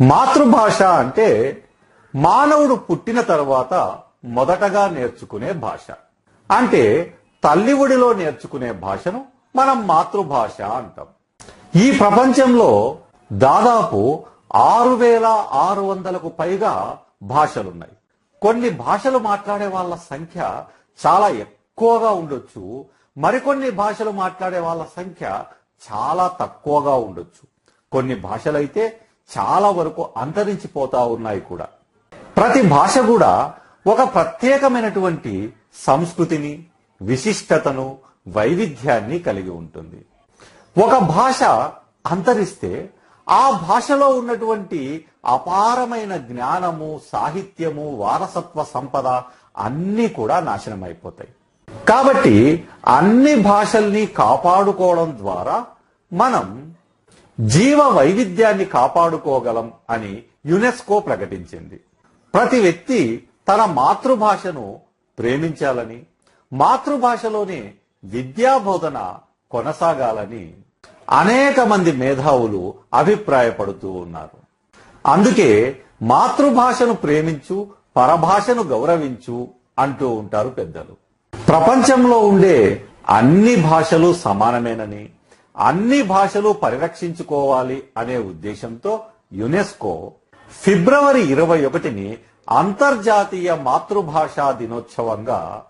మాతృభాష అంటే మానవుడు పుట్టిన తర్వాత మొదటగా నేర్చుకునే భాష. అంటే తల్లి ఒడిలో నేర్చుకునే భాషను మనం మాతృభాష అంటాం. ఈ ప్రపంచంలో దాదాపు ఆరు వేల ఆరు వందలకు పైగా భాషలున్నాయి. కొన్ని భాషలు మాట్లాడే వాళ్ళ సంఖ్య చాలా ఎక్కువగా ఉండొచ్చు. మరికొన్ని భాషలు మాట్లాడే వాళ్ళ సంఖ్య చాలా తక్కువగా ఉండొచ్చు. కొన్ని భాషలైతే చాలా వరకు అంతరించిపోతా ఉన్నాయి కూడా. ప్రతి భాష కూడా ఒక ప్రత్యేకమైనటువంటి సంస్కృతిని విశిష్టతను వైవిధ్యాన్ని కలిగి ఉంటుంది. ఒక భాష అంతరిస్తే ఆ భాషలో ఉన్నటువంటి అపారమైన జ్ఞానము సాహిత్యము వారసత్వ సంపద అన్నీ కూడా నాశనమైపోతాయి. కాబట్టి అన్ని భాషల్ని కాపాడుకోవడం ద్వారా మనం జీవ వైవిధ్యాన్ని కాపాడుకోగలం అని యునెస్కో ప్రకటించింది. ప్రతి వ్యక్తి తన మాతృభాషను ప్రేమించాలని మాతృభాషలోనే విద్యాబోధన కొనసాగాలని అనేక మంది మేధావులు అభిప్రాయపడుతూ ఉన్నారు. అందుకే మాతృభాషను ప్రేమించు పరభాషను గౌరవించు అంటూ ఉంటారు పెద్దలు. ప్రపంచంలో ఉండే అన్ని భాషలు సమానమేనని అన్ని భాషలు పరిరక్షించుకోవాలి అనే ఉద్దేశంతో యునెస్కో ఫిబ్రవరి ఇరవై ఒకటిని అంతర్జాతీయ మాతృభాషా దినోత్సవంగా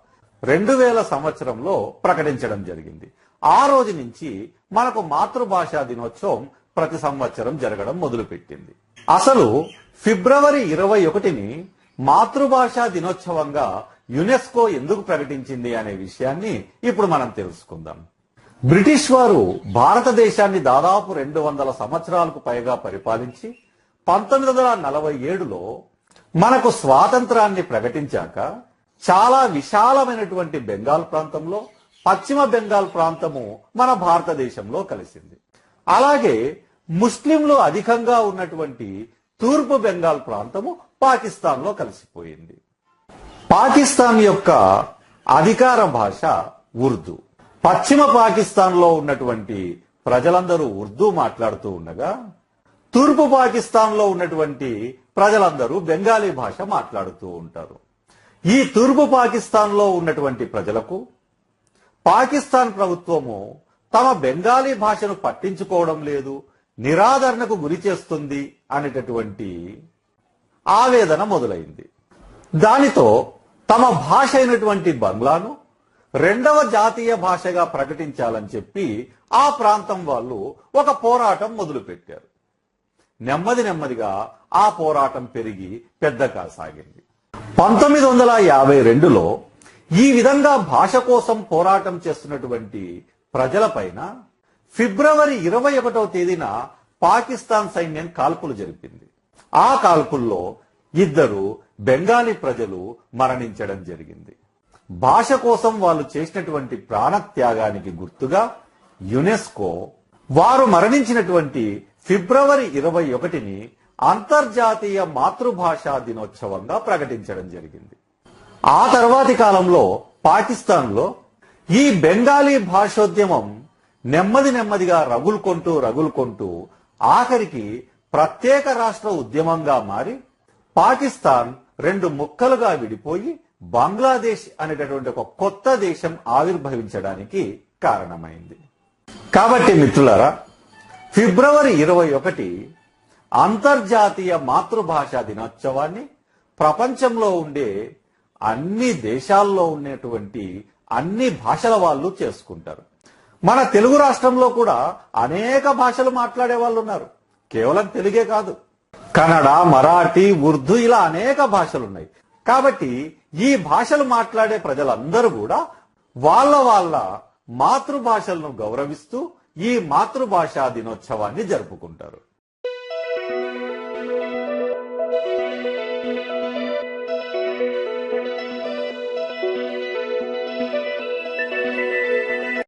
రెండు వేల సంవత్సరంలో ప్రకటించడం జరిగింది. ఆ రోజు నుంచి మనకు మాతృభాషా దినోత్సవం ప్రతి సంవత్సరం జరగడం మొదలుపెట్టింది. అసలు ఫిబ్రవరి ఇరవై ఒకటిని మాతృభాషా దినోత్సవంగా యునెస్కో ఎందుకు ప్రకటించింది అనే విషయాన్ని ఇప్పుడు మనం తెలుసుకుందాం. బ్రిటిష్ వారు భారతదేశాన్ని దాదాపు రెండు వందల సంవత్సరాలకు పైగా పరిపాలించి పంతొమ్మిది వందల నలభై ఏడులో మనకు స్వాతంత్రాన్ని ప్రకటించాక చాలా విశాలమైనటువంటి బెంగాల్ ప్రాంతంలో పశ్చిమ బెంగాల్ ప్రాంతము మన భారతదేశంలో కలిసింది. అలాగే ముస్లింలు అధికంగా ఉన్నటువంటి తూర్పు బెంగాల్ ప్రాంతము పాకిస్తాన్లో కలిసిపోయింది. పాకిస్తాన్ యొక్క అధికార భాష ఉర్దూ. పశ్చిమ పాకిస్తాన్లో ఉన్నటువంటి ప్రజలందరూ ఉర్దూ మాట్లాడుతూ ఉండగా తూర్పు పాకిస్తాన్లో ఉన్నటువంటి ప్రజలందరూ బెంగాలీ భాష మాట్లాడుతూ ఉంటారు. ఈ తూర్పు పాకిస్తాన్లో ఉన్నటువంటి ప్రజలకు పాకిస్తాన్ ప్రభుత్వము తమ బెంగాలీ భాషను పట్టించుకోవడం లేదు నిరాదరణకు గురి చేస్తుంది అనేటటువంటి ఆవేదన మొదలైంది. దానితో తమ భాష అయినటువంటి బంగ్లాను రెండవ జాతీయ భాషగా ప్రకటించాలని చెప్పి ఆ ప్రాంతం వాళ్ళు ఒక పోరాటం మొదలుపెట్టారు. నెమ్మది నెమ్మదిగా ఆ పోరాటం పెరిగి పెద్ద కాసాగింది పంతొమ్మిది వందల యాభై రెండులో ఈ విధంగా భాష కోసం పోరాటం చేస్తున్నటువంటి ప్రజలపైన ఫిబ్రవరి ఇరవై ఒకటవ తేదీన పాకిస్తాన్ సైన్యం కాల్పులు జరిపింది. ఆ కాల్పుల్లో ఇద్దరు బెంగాలీ ప్రజలు మరణించడం జరిగింది. భాష కోసం వాళ్ళు చేసినటువంటి ప్రాణత్యాగానికి గుర్తుగా యునెస్కో వారు మరణించినటువంటి ఫిబ్రవరి ఇరవై ఒకటిని అంతర్జాతీయ మాతృభాషా దినోత్సవంగా ప్రకటించడం జరిగింది. ఆ తర్వాతి కాలంలో పాకిస్తాన్లో ఈ బెంగాలీ భాషోద్యమం నెమ్మది నెమ్మదిగా రగులుకొంటూ రగులుకొంటూ ఆఖరికి ప్రత్యేక రాష్ట్ర ఉద్యమంగా మారి పాకిస్తాన్ రెండు ముక్కలుగా విడిపోయి బంగ్లాదేశ్ అనేటటువంటి ఒక కొత్త దేశం ఆవిర్భవించడానికి కారణమైంది. కాబట్టి మిత్రులారా ఫిబ్రవరి ఇరవై ఒకటి అంతర్జాతీయ మాతృభాషా దినోత్సవాన్ని ప్రపంచంలో ఉండే అన్ని దేశాల్లో ఉండేటువంటి అన్ని భాషల వాళ్ళు చేసుకుంటారు. మన తెలుగు రాష్ట్రంలో కూడా అనేక భాషలు మాట్లాడే వాళ్ళు ఉన్నారు. కేవలం తెలుగే కాదు. కన్నడ మరాఠీ ఉర్దూ ఇలా అనేక భాషలు ఉన్నాయి కాబట్టి ఈ భాషలు మాట్లాడే ప్రజలందరూ కూడా వాళ్ళ వాళ్ళ మాతృభాషలను గౌరవిస్తూ ఈ మాతృభాషా దినోత్సవాన్ని జరుపుకుంటారు.